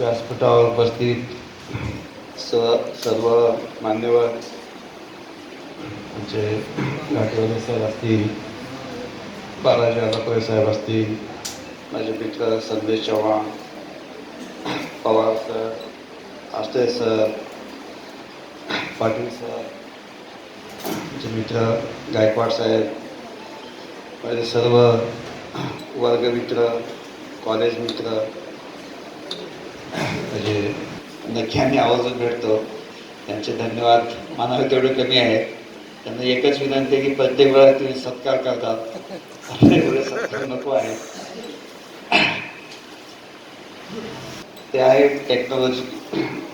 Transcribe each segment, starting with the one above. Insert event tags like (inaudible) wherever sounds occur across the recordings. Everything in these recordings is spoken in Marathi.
व्यासपीठावर उपस्थित स सर्व मान्यवर आमचे घाटवले साहेब असतील बालाजी आलापरे साहेब असतील माझे मित्र Sandesh Chavan Pawar sir Ashte sir Patil sir आमचे मित्र गायकवाड साहेब माझे सर्व वर्गमित्र कॉलेज मित्र म्हणजे नक्की आवाजून भेटतो त्यांचे धन्यवाद. मानावे तेवढे कमी आहेत. त्यांना एकच विनंती आहे की प्रत्येक वेळा तुम्ही सत्कार करतात. एवढे सत्कार नको आहे ते आहे टेक्नॉलॉजी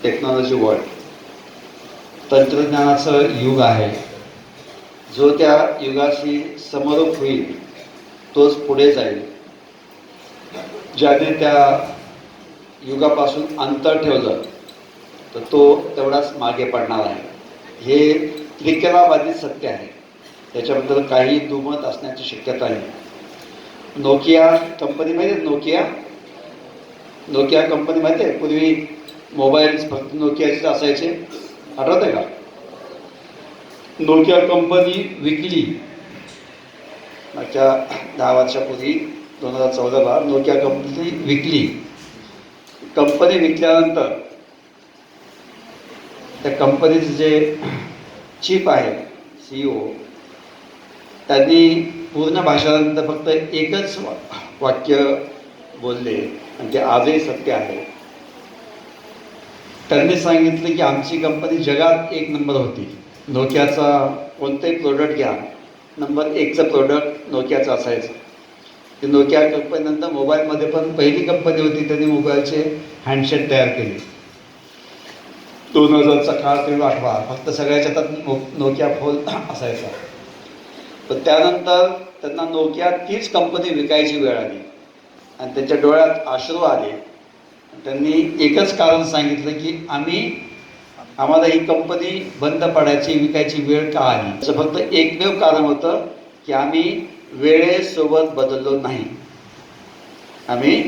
टेक्नॉलॉजी वर्ल्ड तंत्रज्ञानाचं युग आहे. जो त्या युगाशी समरूप होईल तोच पुढे जाईल. ज्याने त्या युगापासून अंतर ठेवलं तर तो तेवढाच मागे पडणार आहे. हे त्रिकलाबाधित सत्य आहे. त्याच्याबद्दल काही दुमत असण्याची शक्यता नाही. नोकिया कंपनी माहिती आहे नोकिया? नोकिया कंपनी माहिती आहे पूर्वी मोबाईल फक्त नोकियाचेच असायचे. आठवत आहे का? नोकिया कंपनी विकली. मागच्या दहा वर्षापूर्वी दोन हजार चौदाला नोकिया कंपनी विकली. कंपनी विकल्यानंतर त्या कंपनीचे जे चीफ आहे सी ओ त्यांनी पूर्ण भाषणानंतर फक्त एकच वाक्य बोलले आणि ते आजही सत्य आहे. त्यांनी सांगितलं की आमची कंपनी जगात एक नंबर होती. नोकियाचा कोणतेही प्रोडक्ट घ्या नंबर एकचं प्रोडक्ट नोकियाचं असायचं. ती नोकिया कंपनीनंतर मोबाईलमध्ये पण पहिली कंपनी होती त्यांनी मोबाईलचे हँडसेट तयार केले. दोन हजारचा काळ तुम्ही आठवा फक्त सगळ्याच्या हातात नो नोकिया फोन असायचा. पण त्यानंतर त्यांना नोकिया तीच कंपनी विकायची वेळ आली. आणि त्यांच्या डोळ्यात आश्रू आले. त्यांनी एकच कारण सांगितलं की आम्ही आम्हाला ही कंपनी बंद पडायची विकायची वेळ का आली? असं फक्त एकमेव कारण होतं की आम्ही वेळेसोबत बदललो नाही. आम्ही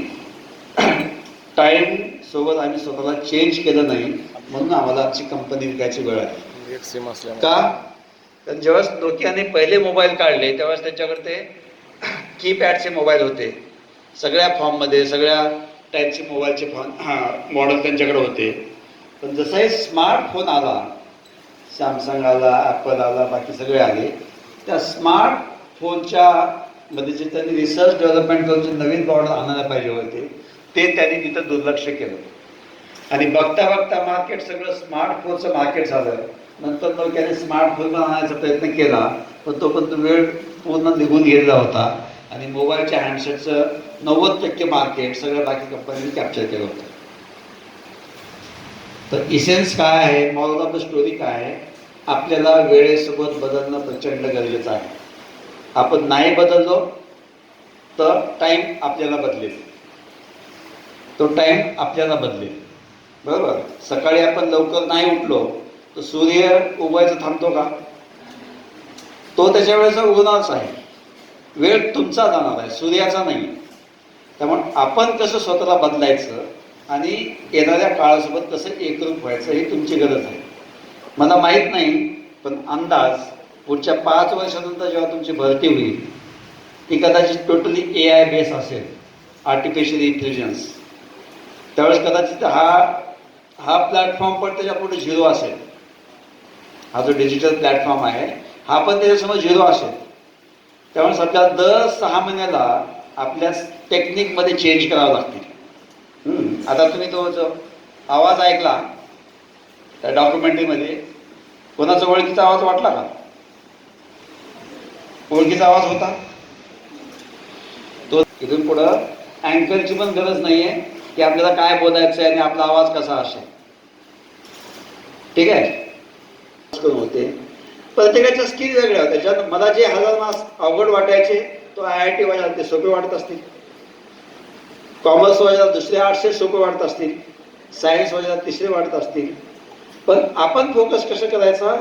टाईम सोबत आम्ही स्वतःला चेंज केलं नाही म्हणून आम्हाला आमची कंपनी विकायची वेळ आली. असल्यामुळे. का? कारण जेव्हा नोकियाने पहिले मोबाईल काढले तेव्हाच त्यांच्याकडे ते कीपॅडचे मोबाईल होते. सगळ्या फॉर्ममध्ये सगळ्या टाईपचे मोबाईलचे फॉर्म हां मॉडेल त्यांच्याकडे होते. पण जसाही स्मार्टफोन आला सॅमसंग आला ॲपल आला बाकी सगळे आले त्या फोनच्या मध्ये जे त्यांनी रिसर्च डेव्हलपमेंट करून जे नवीन मॉडेल आणायला पाहिजे होते ते त्यांनी तिथं दुर्लक्ष केलं. आणि बघता बघता मार्केट सगळं स्मार्टफोनचं मार्केट झालं. नंतर नोकियाने स्मार्टफोन पण आणायचा प्रयत्न केला पण तो पण वेळ पूर्ण निघून गेलेला होता. आणि मोबाईलच्या हँडसेटचं नव्वद टक्के मार्केट सगळ्या बाकी कंपन्यांनी कॅप्चर केलं होतं. तर इसेन्स काय आहे? मॉरल ऑफ द स्टोरी काय आहे? आपल्याला वेळेसोबत बदलणं प्रचंड गरजेचं आहे. आपण नाही बदललो तर टाईम आपल्याला बदलेल. तो टाईम आपल्याला बदलेल. बरोबर? सकाळी आपण लवकर नाही उठलो तर सूर्य उगवायचं थांबतो का? तो त्याच्या वेळेचा उगवणारच आहे. वेळ तुमचा जाणार आहे सूर्याचा नाही. त्यामुळे आपण कसं स्वतःला बदलायचं आणि येणाऱ्या काळासोबत कसं एकरूप व्हायचं ही तुमची गरज आहे. मला माहीत नाही पण अंदाज पुढच्या पाच वर्षानंतर जेव्हा तुमची भरती होईल ती कदाचित टोटली ए आय बेस असेल आर्टिफिशियल इंटेलिजन्स त्यावेळेस कदाचित हा हा प्लॅटफॉर्म पण त्याच्या पुढे झिरो असेल. हा जो डिजिटल प्लॅटफॉर्म आहे हा पण त्याच्यासमोर झिरो असेल. त्यामुळे सध्या दर सहा महिन्याला आपल्या टेक्निकमध्ये चेंज करावं लागतील. आता तुम्ही तो जो आवाज ऐकला त्या डॉक्युमेंटरीमध्ये कोणाचा ओळखीचा आवाज वाटला का? ओळखीचा आवाज होता. तो इथून पुढं अँकरची पण गरज नाही आहे की आपल्याला काय बोलायचं आहे आणि आपला आवाज कसा असेल. ठीक आहे? होते. प्रत्येकाच्या स्किल वेगळ्या होत्या. ज्यात मला जे हजार मार्क्स अवघड वाटायचे तो आय आय टी वाजायला ते सोपे वाटत असतील. कॉमर्स वाजायला दुसरे आर्ट्सचे सोपे वाटत असतील. सायन्स वाजायला तिसरे वाटत असतील. पण आपण फोकस कसं करायचा?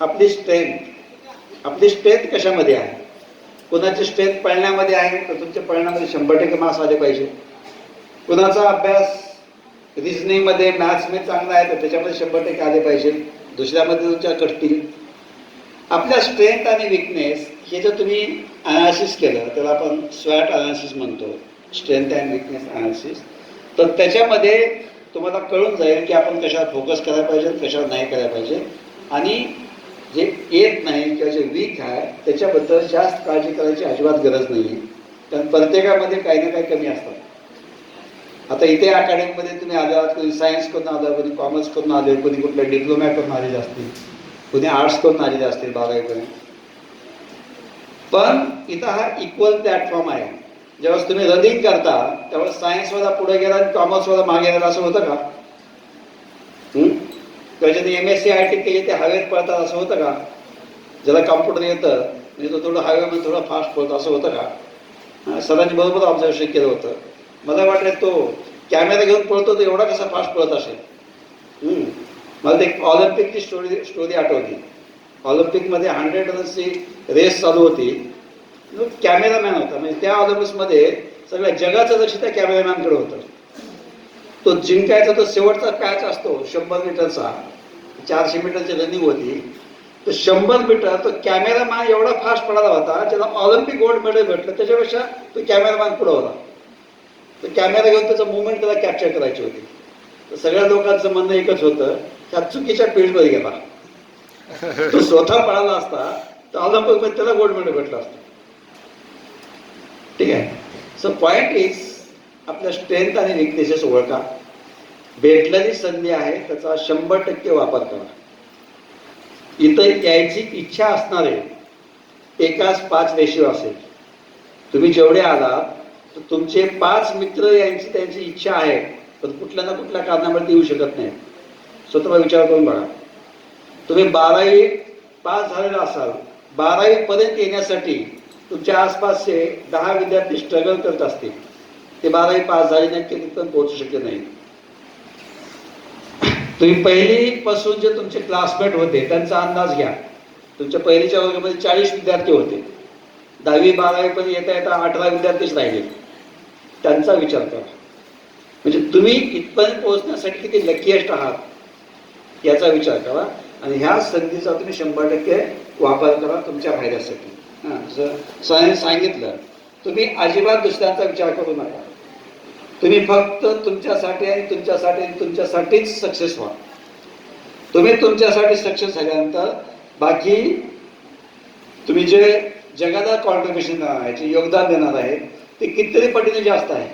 आपली स्ट्रेंथ आपली स्ट्रेंथ कशामध्ये आहे? कोणाची स्ट्रेंथ पळण्यामध्ये आहे? तर तुमच्या पळण्यामध्ये शंभर टक्के मार्क्स आले पाहिजे. कुणाचा अभ्यास रिजनिंगमध्ये मॅथ्समध्ये चांगला आहे तर त्याच्यामध्ये शंभर टक्के आले पाहिजे. दुसऱ्यामध्ये तुमच्या कटतील आपल्या स्ट्रेंथ आणि विकनेस हे जर तुम्ही अनालिसिस केलं त्याला आपण स्वॅट अनालिसिस म्हणतो. स्ट्रेंथ अँड विकनेस अनालिसिस तर त्याच्यामध्ये तुम्हाला कळून जाईल की आपण कशावर फोकस करायला पाहिजे कशावर नाही करायला पाहिजे. आणि जे येत नाही किंवा जे वीक आहे त्याच्याबद्दल जास्त काळजी करायची अजिबात गरज नाही आहे कारण प्रत्येकामध्ये काही ना काही कमी असतात. आता इथे अकॅडमीमध्ये तुम्ही आले आहात कोणी सायन्स करून आलं कोणी कॉमर्स करून आले कोणी कुठल्या डिप्लोमा करून आलेले असतील कोणी आर्ट्स करून आलेले असतील बारावीपर्यंत. पण इथं हा इक्वल प्लॅटफॉर्म आहे. ज्यावेळेस तुम्ही रनिंग करता त्यावेळेस सायन्सवाला पुढे गेला आणि कॉमर्सवाला मागे गेला असं होतं का? किंवा ज्यांनी M S C I T केली ते हवेत पळतात असं होतं का? ज्याला कॉम्प्युटर येतं म्हणजे तो थोडं हायवेमध्ये थोडं फास्ट पळतो असं होतं का? सरांनी बरोबर ऑब्झर्वेशन केलं होतं. मला वाटलं तो कॅमेरा घेऊन पळतो तर एवढा कसा फास्ट पळत असेल? मला ते ऑलिम्पिकची स्टोरी स्टोरी आठवली. ऑलिम्पिकमध्ये हंड्रेड रन्सची रेस चालू होती. कॅमेरामॅन होता. म्हणजे त्या ऑलिम्पिक्समध्ये सगळ्या जगाचं लक्ष त्या कॅमेरामॅनकडे होतं. तो जिंकायचा तो शेवटचा पॅच असतो शंभर मीटरचा चारशे मिटरची रनिंग होती. तर शंभर मीटर तो कॅमेरामॅन एवढा फास्ट पडाला होता ज्याला ऑलिम्पिक गोल्ड मेडल भेटलं त्याच्यापेक्षा तो कॅमेरामॅन पुढं होता. तर कॅमेरा घेऊन त्याचं मुवमेंट त्याला कॅप्चर करायची होती. तर सगळ्या लोकांचं म्हणणं एकच होतं त्या चुकीच्या फील्डमध्ये गेला. तो स्वतः पळाला असता तर ऑलिम्पिकमध्ये त्याला गोल्ड मेडल भेटलं असतं. ठीक आहे? सो पॉईंट इज आपल्या स्ट्रेंथ आणि विकनेसेस ओळखा. भेटलेली संधी आहे त्याचा शंभर टक्के वापर करा. इथं यायची इच्छा असणारे एकाच पाच रेशिओ असेल. तुम्ही जेवढे आलात तर तुमचे पाच मित्र यांची त्यांची इच्छा आहे पण कुठल्या ना कुठल्या कारणामुळे येऊ शकत नाही स्वतः विचार करून बघा. तुम्ही बारावी पास झालेला असाल बारावी पर्यंत येण्यासाठी तुमच्या आसपासचे दहा विद्यार्थी स्ट्रगल करत असतील. ते बारावी पास झाले नाही ते तिथपर्यंत पोहोचू शकले नाही तुम्ही पहिलीपासून जे तुमचे क्लासमेट होते त्यांचा अंदाज घ्या. तुमच्या पहिलीच्या वर्गामध्ये चाळीस विद्यार्थी होते. दहावी बारावी पण येता येता अठरा विद्यार्थीच राहिले. त्यांचा विचार करा. म्हणजे तुम्ही इथपर्यंत पोहोचण्यासाठी किती लकीएस्ट आहात याचा विचार करा आणि ह्या संधीचा तुम्ही शंभर टक्के वापर करा तुमच्या फायद्यासाठी. हां जर सरांनी सांगितलं तुम्ही अजिबात दुसऱ्यांचा विचार करू नका. तुम्ही फक्त तुमच्यासाठी आणि तुमच्यासाठी तुमच्यासाठीच सक्सेस व्हा. तुम्ही तुमच्यासाठी सक्सेस झाल्यानंतर बाकी तुम्ही जे जगाला कॉन्ट्रीब्युशन देणार आहे जे योगदान देणार आहे ते कितीतरी पटीने जास्त आहे.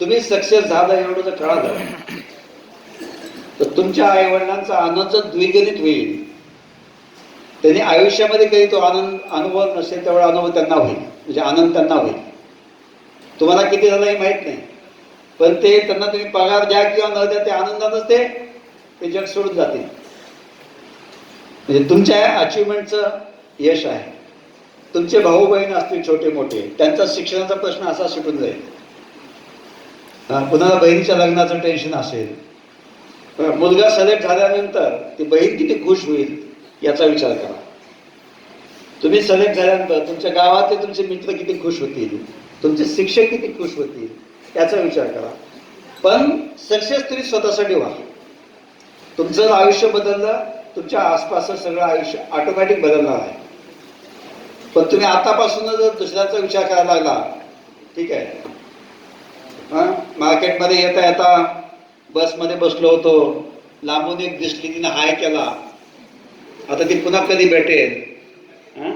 तुम्ही सक्सेस झालं एवढं जर कळालं. तर तुमच्या आईवडिलांचा आनंद द्विगणित होईल त्यांनी आयुष्यामध्ये कधी तो आनंद अनुभव नसेल तेवढा अनुभव त्यांना होईल. म्हणजे आनंद त्यांना होईल. तुम्हाला किती झालं हे माहीत नाही. पण ते त्यांना तुम्ही पगार द्या किंवा न द्या ते आनंदातच ते जग सोडून जातील. म्हणजे तुमच्या अचिव्हमेंटचं यश आहे. तुमचे भाऊ बहीण असतील छोटे मोठे त्यांचा शिक्षणाचा प्रश्न असा सुटून जाईल. पुन्हा कुणाला बहिणीच्या लग्नाचं टेन्शन असेल. मुलगा सलेक्ट झाल्यानंतर ती बहीण किती खुश होईल याचा विचार करा. तुम्ही सलेक्ट झाल्यानंतर तुमच्या गावातले तुमचे मित्र किती खुश होतील? तुमचे शिक्षक किती खुश होतील? याचा विचार करा. पण सक्सेस तुम्ही स्वतःसाठी व्हा. तुमचं जर आयुष्य बदललं तुमच्या आसपासचं सगळं आयुष्य ऑटोमॅटिक बदलणार आहे. पण तुम्ही आतापासूनच जर दुसऱ्याचा विचार करायला लागला ठीक आहे. हां? मार्केटमध्ये येता येता बसमध्ये बसलो होतो. लांबून एक दिसली तिने हाय केला. आता ती पुन्हा कधी भेटेल? हां?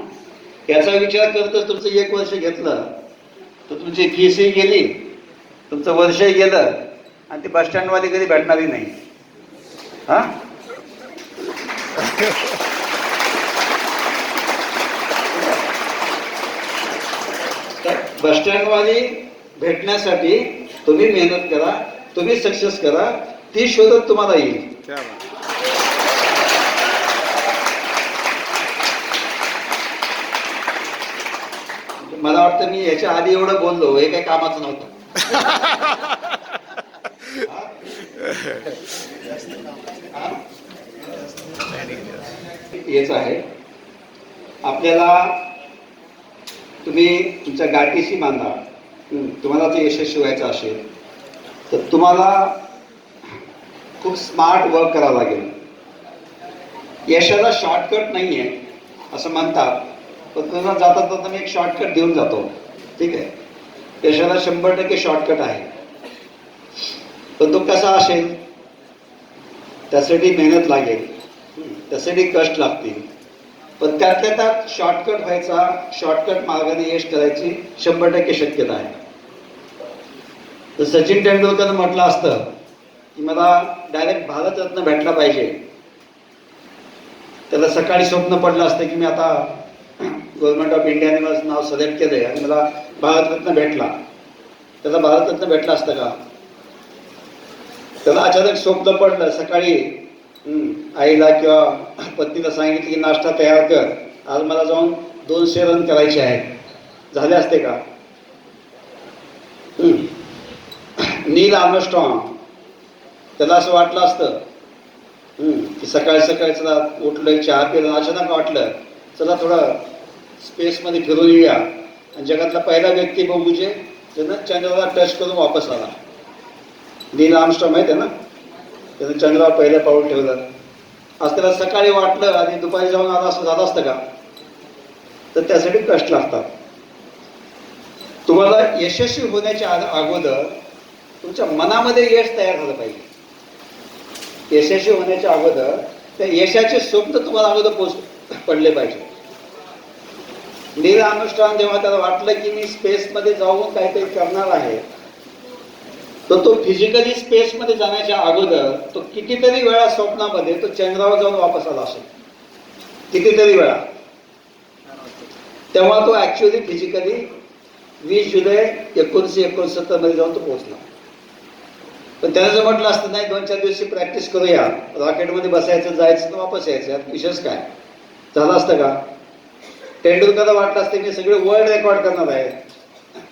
याचा विचार करतच तुमचं एक वर्ष घेतलं. तर तुमची फीसही गेली. तुमचं वर्षही गेलं आणि ती बसस्टँडवाली कधी भेटणारही नाही. हां? बस बसस्टँडवाली भेटण्यासाठी तुम्ही मेहनत करा तुम्ही सक्सेस करा ती शोधत तुम्हाला येईल. मला वाटतं मी याच्या आधी एवढं बोललो हे काही कामाचं नव्हतं. (laughs) हेच आहे. आपल्याला तुम्ही तुमच्या गाठीशी बांधा. तुम्हाला ते यशस्वी व्हायचं असेल तर तुम्हाला खूप स्मार्ट वर्क करावं लागेल. यशाला शॉर्टकट नाही आहे असं म्हणतात. पण तुम्हाला जाता जाता मी एक शॉर्टकट देऊन जातो. ठीक आहे? यशाला शंभर टक्के शॉर्टकट आहे. पण तो कसा असेल? त्यासाठी मेहनत लागेल. त्यासाठी कष्ट लागतील. पण त्यातल्या त्यात शॉर्टकट व्हायचा शॉर्टकट मार्गाने यश करायची शंभर टक्के शक्यता आहे. तर सचिन तेंडुलकरनं म्हटलं असतं की मला डायरेक्ट भारतरत्न भेटला पाहिजे. त्याला सकाळी स्वप्न पडलं असतं की मी आता गव्हर्नमेंट ऑफ इंडियाने माझं नाव सिलेक्ट आहे आणि मला भारतरत्न भेटला. त्याला भारतरत्न भेटला असतं का? त्याला अचानक स्वप्न पडलं सकाळी हम्म, आईला किंवा पत्नीला सांगितलं की नाश्ता तयार कर. आज मला जाऊन दोनशे रन करायचे आहेत. झाले असते का? हम्म. Neil Armstrong. त्याला असं वाटलं असतं. हम्म, की सकाळी सकाळी चला उठलं चहा पिलं अचानक वाटलं. चला थोडं स्पेसमध्ये फिरून येऊया. आणि जगातला पहिला व्यक्ती बघू जे ज्यानं चंद्राला टच करून वापस आला नील आमस्टॉम माहिती आहे ना त्यानं चंद्रावर पहिलं पाऊल ठेवलं. आज त्याला सकाळी वाटलं आणि दुपारी जाऊन आला असं झालं असतं का? तर त्यासाठी कष्ट लागतात. तुम्हाला यशस्वी होण्याच्या अगोदर तुमच्या मनामध्ये यश तयार झालं पाहिजे. यशस्वी होण्याच्या अगोदर त्या यशाचे स्वप्न तुम्हाला अगोदर पोच पडले पाहिजे. नील अनुष्ठान जेव्हा त्याला वाटलं की मी स्पेसमध्ये जाऊन काहीतरी करणार आहे तर तो फिजिकली स्पेसमध्ये जाण्याच्या अगोदर तो कितीतरी वेळा स्वप्नामध्ये तो चंद्रावर जाऊन वापस आला असेल. कितीतरी वेळा. तेव्हा तो ऍक्च्युअली फिजिकली वीस जुलै एकोणीसशे एकोणसत्तरमध्ये जाऊन तो पोहोचला. पण त्यानं जर म्हटलं असतं नाही दोन चार दिवशी प्रॅक्टिस करूया. रॉकेटमध्ये बसायचं जायचं तर वापस यायचं. यात विशेष काय? झालं असतं का? तेंडुलकरला वाटलं असते मी सगळे वर्ल्ड रेकॉर्ड करणार आहे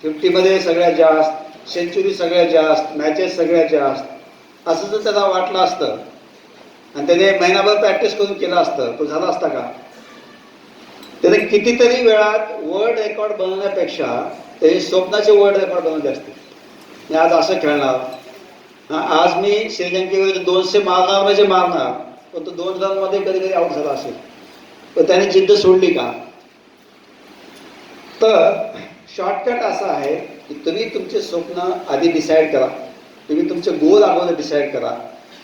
फिफ्टीमध्ये सगळ्यात जास्त सेंचुरी सगळ्यात जास्त मॅचेस सगळ्यात जास्त. असं जर त्याला वाटलं असतं आणि त्याने महिनाभर प्रॅक्टिस करून केलं असतं तो झाला असता का? त्याने कितीतरी वेळात वर्ल्ड रेकॉर्ड बनवण्यापेक्षा त्याने स्वप्नाचे वर्ल्ड रेकॉर्ड बनवले असते. मी आज असं खेळणार. आज मी श्रीलंकेविरुद्ध दोनशे मारणार म्हणजे मारणार. पण तो दोन रनमध्ये कधी कधी आउट झाला असेल. पण त्याने जिद्द सोडली का? तर शॉर्टकट असा आहे की तुम्ही तुमचे स्वप्न आधी डिसाईड करा. तुम्ही तुमचे गोल अगोदर डिसाईड करा.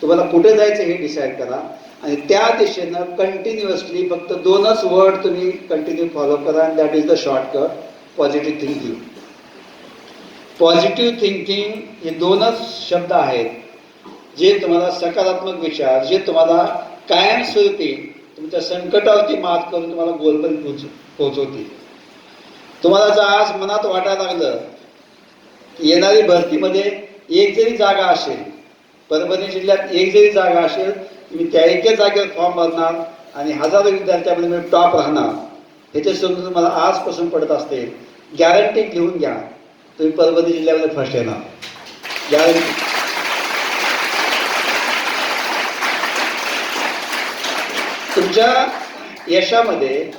तुम्हाला कुठे जायचं हे डिसाईड करा. आणि त्या दिशेनं कंटिन्युअसली फक्त दोनच वर्ड तुम्ही कंटिन्यू फॉलो करा and that is the shortcut positive thinking positive thinking हे दोनच शब्द आहेत जे तुम्हाला सकारात्मक विचार जे तुम्हाला कायमस्वरूपी तुमच्या संकटावरती मात करून तुम्हाला गोलपर्यंत पोहोच पोहोचवतील. तुम्हाला जर आज मनात वाटायला लागलं की येणारी भरतीमध्ये एक जरी जागा असेल परभणी जिल्ह्यात एक जरी जागा असेल मी त्या एके जागेवर फॉर्म भरणार आणि हजारो विद्यार्थ्यामध्ये मी टॉप राहणार. ह्याचे समजून मला आजपासून पडत असते. गॅरंटी घेऊन घ्या. तुम्ही परभणी जिल्ह्यामध्ये फर्स्ट येणार. गॅरंटी तुमच्या यशामध्ये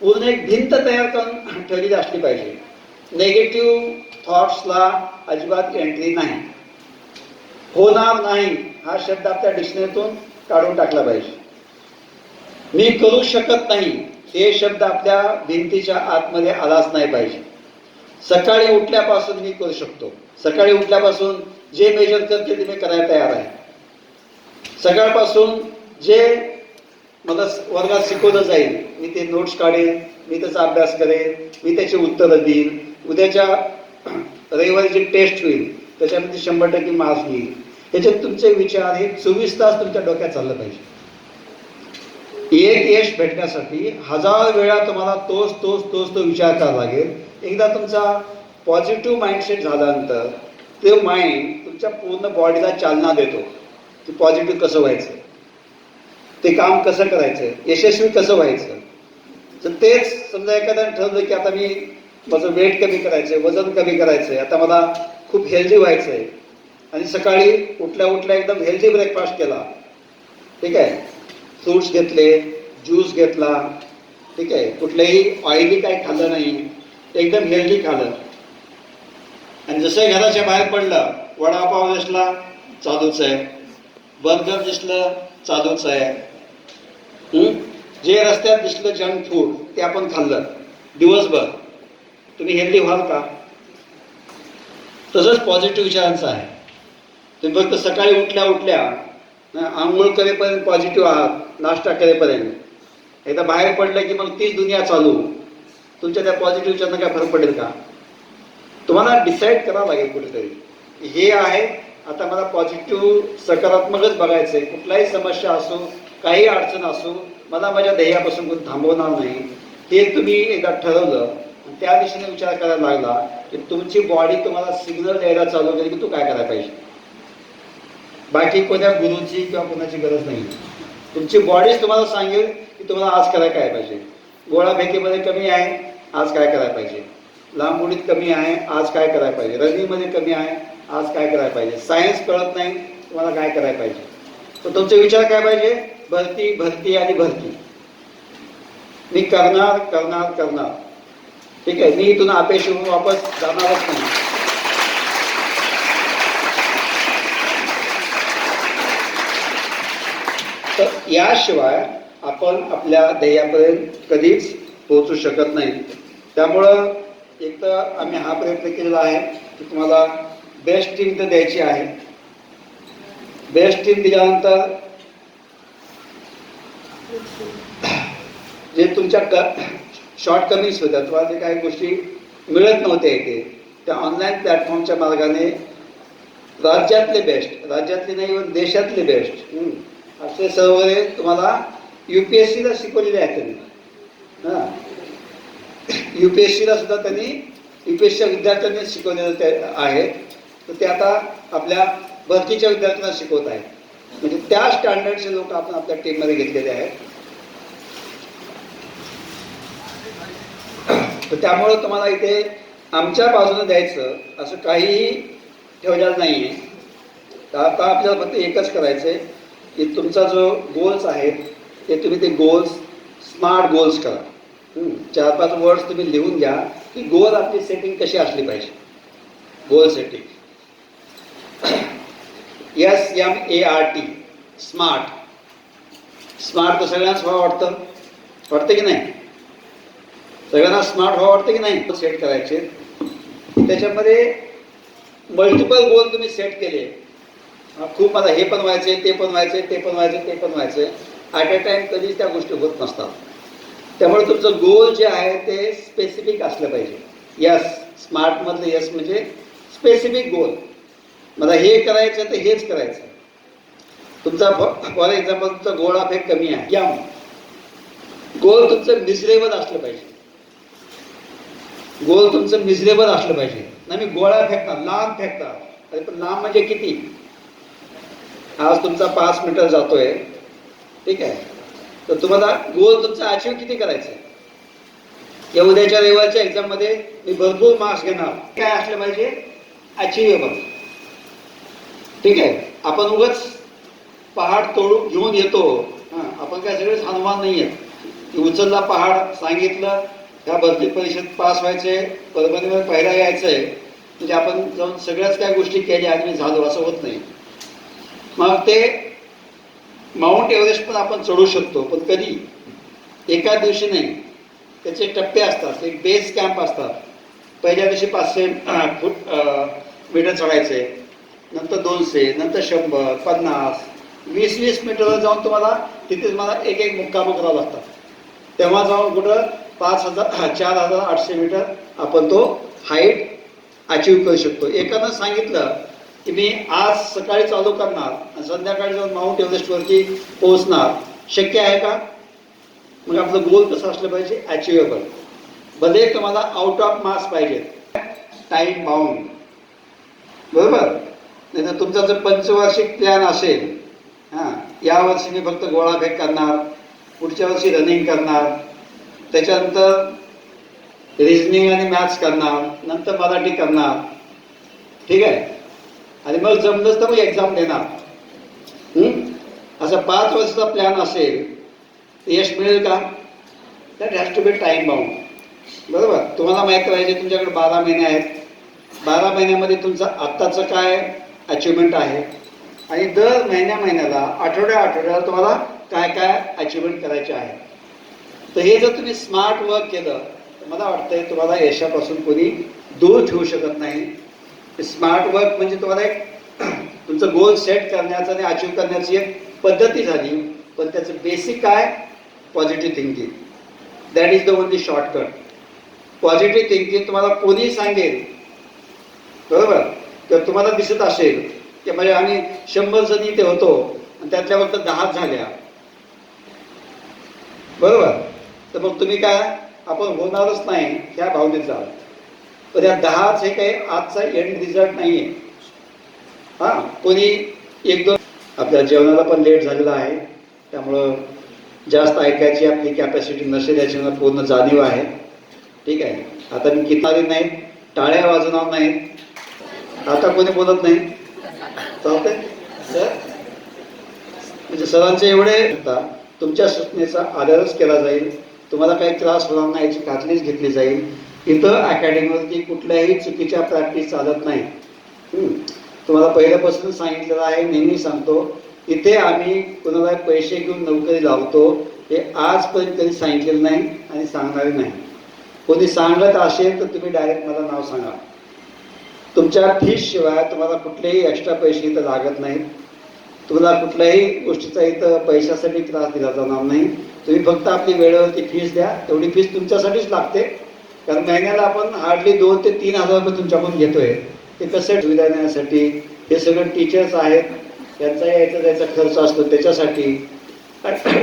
पूर्ण एक भिंत तयार करून ठेवलेली असली पाहिजे. नेगेटिव्ह थॉट्सला अजिबात एंट्री नाही. होणार नाही हा शब्द आपल्या डिक्शनरीतून काढून टाकला पाहिजे. मी करू शकत नाही हे शब्द आपल्या भिंतीच्या आतमध्ये आलाच नाही पाहिजे. सकाळी उठल्यापासून मी करू शकतो. सकाळी उठल्यापासून जे मेजर करते ते मी करायला तयार आहे. सकाळपासून जे मला वर्गात शिकवलं जाईल. मी ते नोट्स काढेन मी त्याचा अभ्यास करेन मी त्याची उत्तरं देईन. उद्याच्या (clears throat) रविवारी जी टेस्ट होईल त्याच्यामध्ये शंभर टक्के मार्क्स घेईल त्याच्यात तुमचे विचार हे चोवीस तास तुमच्या डोक्यात चाललं पाहिजे. एक यश भेटण्यासाठी हजार वेळा तुम्हाला तोच तोच तोच तो विचार करावा लागेल. एकदा तुमचा पॉझिटिव्ह माइंडसेट झाल्यानंतर ते माइंड तुमच्या पूर्ण बॉडीला चालना देतो. की पॉझिटिव्ह कसं व्हायचं. ते काम कसं करायचं? यशस्वी कसं व्हायचं? तर तेच समजा एखाद्याने ठरवलं की आता मी माझं वेट कमी करायचं आहे वजन कमी करायचं आहे आता मला खूप हेल्दी व्हायचं आहे आणि सकाळी उठल्या उठल्या एकदम हेल्दी ब्रेकफास्ट केला. ठीक आहे? फ्रूट्स घेतले ज्यूस घेतला. ठीक आहे? कुठलंही ऑइली काही खाल्लं नाही. एकदम हेल्दी खाल्लं. आणि जसं घराच्या बाहेर पडलं वडापाव दिसला चालूच आहे. बर्गर दिसलं चालूच आहे. जे रस्त्यात दिसलं जंक फूड ते आपण खाल्लं. दिवसभर. तुम्ही हेल्दी व्हाल का? तसंच पॉझिटिव्ह विचारांचं आहे. तुम्ही फक्त सकाळी उठल्या उठल्या आंघोळ करेपर्यंत पॉझिटिव्ह आहात नाश्ता करेपर्यंत. एकदा बाहेर पडलं की मग तीच दुनिया चालू. तुमच्या त्या पॉझिटिव्ह विचारांना काय फरक पडेल का? तुम्हाला डिसाईड करावं लागेल कुठेतरी. हे आहे आता मला पॉझिटिव्ह सकारात्मकच बघायचं आहे कुठलाही समस्या असो काही अडचण असो मला माझ्या ध्येयापासून कोण थांबवणार नाही. हे तुम्ही एकदा ठरवलं त्या दिशेने विचार करायला लागला की तुमची बॉडी तुम्हाला सिग्नल द्यायला चालू केली की तू काय करायला पाहिजे? बाकी कोण्या गुरुची किंवा कोणाची गरज नाही. तुमची बॉडीच तुम्हाला सांगेल की तुम्हाला आज करायला काय पाहिजे. गोळाफेकीमध्ये कमी आहे आज काय करायला पाहिजे. लांब उडीत कमी आहे आज काय करायला पाहिजे. रनिंगमध्ये कमी आहे आज काय करायला पाहिजे. सायन्स कळत नाही तुम्हाला काय करायला पाहिजे. तर तुमचे विचार काय पाहिजे? भरती भरती आणि भरती. मी करणार करणार करणार. ठीक आहे मी इथून अपेक्षा होऊन वापस जाणारच नाही. तर याशिवाय आपण आपल्या ध्येयापर्यंत कधीच पोहोचू शकत नाही. त्यामुळं एक तर आम्ही हा प्रयत्न केलेला आहे की तुम्हाला बेस्ट टीम तर द्यायची आहे. बेस्ट टीम दिल्यानंतर जे तुमच्या क शॉर्टकमिंग्स होत्या तुम्हाला जे काही गोष्टी मिळत नव्हत्या इथे त्या ऑनलाईन प्लॅटफॉर्मच्या मार्गाने राज्यातले बेस्ट राज्यातले नाही पण देशातले बेस्ट असे सर्व तुम्हाला यू पी एस सीला शिकवलेले आहेत त्यांनी. हां. यू पी एस सीला सुद्धा त्यांनी यू पी एस सीच्या विद्यार्थ्यांनी शिकवलेलं ते आहेत तर ते आता आपल्या भरतीच्या विद्यार्थ्यांना शिकवत आहेत. म्हणजे त्या स्टँडर्डचे लोक आपण आपल्या टीममध्ये घेतलेले आहेत. तर त्यामुळं तुम्हाला इथे आमच्या बाजूने द्यायचं असं काहीही ठेवलेलं नाही आहे तर आता आपल्याला फक्त एकच करायचं आहे की तुमचा जो गोल्स आहेत ते तुम्ही ते गोल्स स्मार्ट गोल्स करा. चार पाच वर्ड्स तुम्ही लिहून घ्या की गोल आपली सेटिंग कशी असली पाहिजे. Goal setting S M A R T smart smart तर सगळ्यांनाच व्हावं वाटतं. वाटतं की नाही? सगळ्यांना स्मार्ट व्हावं वाटतं की नाही? सेट करायचे. त्याच्यामध्ये मल्टिपल गोल तुम्ही सेट केले. खूप मला हे पण व्हायचे ते पण व्हायचे ते पण व्हायचे ते पण व्हायचे ॲट अ टाइम कधीच त्या गोष्टी होत नसतात. त्यामुळे तुमचं गोल जे आहे ते स्पेसिफिक असलं पाहिजे. यस स्मार्टमधलं यस म्हणजे स्पेसिफिक गोल मला हे करायचं तर हेच करायचं तुमचा फॉर एक्झाम्पल तुमचा गोळा फेक कमी आहे. या गोल तुमचं मिजरेबल असलं पाहिजे. गोल तुमचं मिजरेबल असलं पाहिजे. नाही मी गोळा फेकता लांब फेकता. अरे पण लांब म्हणजे किती? आज तुमचा पाच मीटर जातोय. ठीक आहे? तर तुम्हाला गोल तुमचा अचीव किती करायचं या उद्याच्या रविवारच्या एक्झाममध्ये मी भरपूर मार्क्स घेणार. काय असलं पाहिजे? अचिवेबल ठीक आहे. आपण उगाच पहाड तोडून घेऊन येतो. हां आपण काय सगळेच हनुमान नाही आहेत की उचलला पहाड सांगितलं ह्या बदली परिषद पास व्हायचे परभणीवर पहिला यायचं आहे म्हणजे आपण जाऊन सगळ्याच काय गोष्टी केल्या आणि झालो असं होत नाही. मग ते माउंट एव्हरेस्ट पण आपण चढू शकतो पण कधी? एका दिवशी नाही त्याचे टप्पे असतात एक बेस कॅम्प असतात. पहिल्या दिवशी पाचशे फूट मीटर चढायचे. नंतर दोनशे नंतर शंभर पन्नास वीस वीस मीटरवर जाऊन तुम्हाला तिथे तुम्हाला एक एक मुक्काम करावं लागतात. तेव्हा जाऊन कुठं पाच हजार चार हजार आठशे मीटर आपण तो हाईट अचीव करू शकतो. एकानं सांगितलं की मी आज सकाळी चालू करणार आणि संध्याकाळी जाऊन माउंट एव्हरेस्टवरती पोहोचणार. शक्य आहे का? मग आपलं गोल कसं असलं पाहिजे? अचिवेबल भले तुम्हाला आउट ऑफ मार्क्स पाहिजेत टाईम बाउंड बरोबर? नाही तर तुमचा जर पंचवार्षिक प्लॅन असेल हां यावर्षी मी फक्त गोळाफेक करणार पुढच्या वर्षी रनिंग करणार त्याच्यानंतर रिझनिंग आणि मॅथ्स करणार नंतर मराठी करणार ठीक आहे? आणि मग जमलंच तर मग एक्झाम देणार. असं पाच वर्षाचा प्लॅन असेल तर यश मिळेल का? That has to be time bound बरोबर? तुम्हाला माहीत पाहिजे तुमच्याकडे बारा महिने आहेत. बारा महिन्यामध्ये तुमचं आत्ताचं काय अचिव्हमेंट आहे. आणि दर महिन्या महिन्याला आठवड्या आठवड्याला तुम्हाला काय काय अचिव्हमेंट करायचे आहे. तर हे जर तुम्ही स्मार्ट वर्क केलं तर मला वाटतंय तुम्हाला यशापासून कोणी दूर ठेवू शकत नाही. स्मार्ट वर्क म्हणजे तुम्हाला एक (clears throat) तुमचं गोल सेट करण्याचं आणि अचीव करण्याची एक पद्धती झाली पण त्याचं बेसिक काय? Positive thinking that is the only shortcut positive thinking तुम्हाला कोणी सांगेल. बरोबर? तर तुम्हाला दिसत असेल की म्हणजे आम्ही शंभर जण इथे होतो आणि त्यातल्या फक्त दहाच झाल्या. बरोबर? तर मग तुम्ही काय? आपण होणारच नाही ह्या भावनेत जाल पण या दहाच हे काही आजचा एंड रिझल्ट नाही आहे हां कोणी एक दोन आपल्या जेवणाला पण लेट झालेला आहे. त्यामुळं जास्त ऐकायची आपली कॅपॅसिटी नसेल याची मला पूर्ण जाणीव आहे. ठीक आहे. आता मी कितारी नाही टाळ्या वाजवणार नाहीत. आता कोणी बोलत नाही. चालतंय? सर? म्हणजे सरांचे एवढे होता तुमच्या सूचनेचा आदरच केला जाईल. तुम्हाला काही त्रास होणार नाही याची खात्रीच घेतली जाईल. इथं अकॅडमीवरती कुठल्याही चुकीच्या प्रॅक्टिस चालत नाही. तुम्हाला पहिल्यापासून सांगितलेलं आहे नेहमी सांगतो इथे आम्ही कोणाला पैसे घेऊन नोकरी लावतो हे आजपर्यंत कधी सांगितलेलं नाही आणि सांगणारे नाही. कोणी सांगत असेल तर तुम्ही डायरेक्ट मला नाव सांगा. तुमच्या फीसशिवाय तुम्हाला कुठलेही एक्स्ट्रा पैसे इथं लागत नाहीत. तुम्हाला कुठल्याही गोष्टीचा इथं पैशासाठी त्रास दिला जाणार नाही. तुम्ही फक्त आपली वेळेवरती फीस द्या. तेवढी फीस तुमच्यासाठीच लागते. कारण महिन्याला आपण हार्डली दोन ते तीन हजार रुपये तुमच्याकडून घेतोय. ते कसं सुविधा देण्यासाठी? हे सगळे टीचर्स आहेत. त्यांचा यायचा जायचा खर्च असतो त्याच्यासाठी.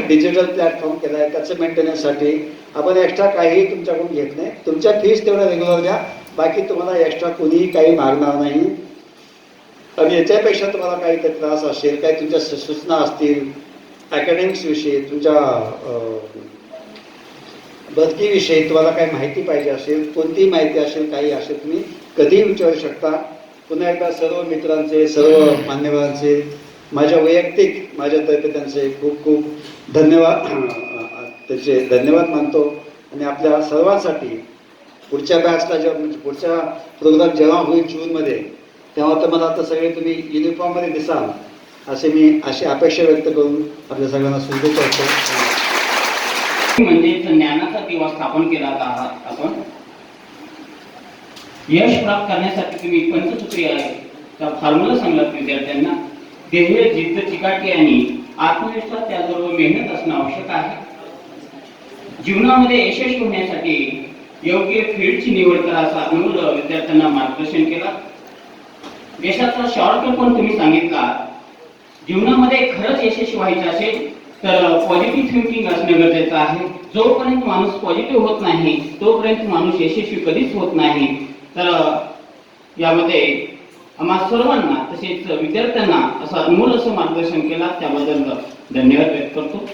डिजिटल प्लॅटफॉर्म केला आहे त्याचं मेंटेनन्ससाठी आपण एक्स्ट्रा काहीही तुमच्याकडून घेत नाही. तुमच्या फीस तेवढ्या रेग्युलर द्या. बाकी तुम्हाला एक्स्ट्रा कोणीही काही मागणार नाही. आणि याच्यापेक्षा तुम्हाला काही तर त्रास असेल काही तुमच्या सूचना असतील अकॅडमिक्स विषयी तुमच्या बदकीविषयी तुम्हाला काही माहिती पाहिजे असेल कोणतीही माहिती असेल काही असेल तुम्ही कधीही विचारू शकता. पुन्हा एकदा सर्व मित्रांचे सर्व मान्यवरांचे माझ्या वैयक्तिक माझ्यातर्फे त्यांचे खूप खूप धन्यवाद. (clears throat) त्याचे धन्यवाद मानतो. आणि आपल्या सर्वांसाठी पुढच्या बॅचला जेव्हा म्हणजे पुढच्या प्रोग्राम जेव्हा होईल जूनमध्ये तेव्हा तर मला आता सगळे तुम्ही युनिफॉर्ममध्ये दिसाल असे मी अशी अपेक्षा व्यक्त करून आपल्या सगळ्यांना शुभेच्छा करतो म्हणजे ज्ञानाचा दिवा स्थापन केला आहात आपण. यश प्राप्त करण्यासाठी तुम्ही पंचसूत्री आहे त्या फॉर्म्युला सांगलात विद्यार्थ्यांना. ध्येय जिद्द चिकाटी आणि आत्मविश्वास त्याबरोबर मेहनत असणं आवश्यक आहे. जीवनामध्ये यशस्वी होण्यासाठी योग्य फील्डची निवड करा असा अनुभव विद्यार्थ्यांना मार्गदर्शन केला. यशाचा शॉर्टकट पण तुम्ही सांगितला. जीवनामध्ये खरंच यशस्वी व्हायचं असेल तर पॉझिटिव्ह थिंकिंग असणं गरजेचं आहे. जोपर्यंत माणूस पॉझिटिव्ह होत नाही तोपर्यंत माणूस यशस्वी कधीच होत नाही. तर यामध्ये आम्हा सर्वांना तसेच विद्यार्थ्यांना असं अनमोल असं मार्गदर्शन केला. त्याबद्दल धन्यवाद व्यक्त करतो.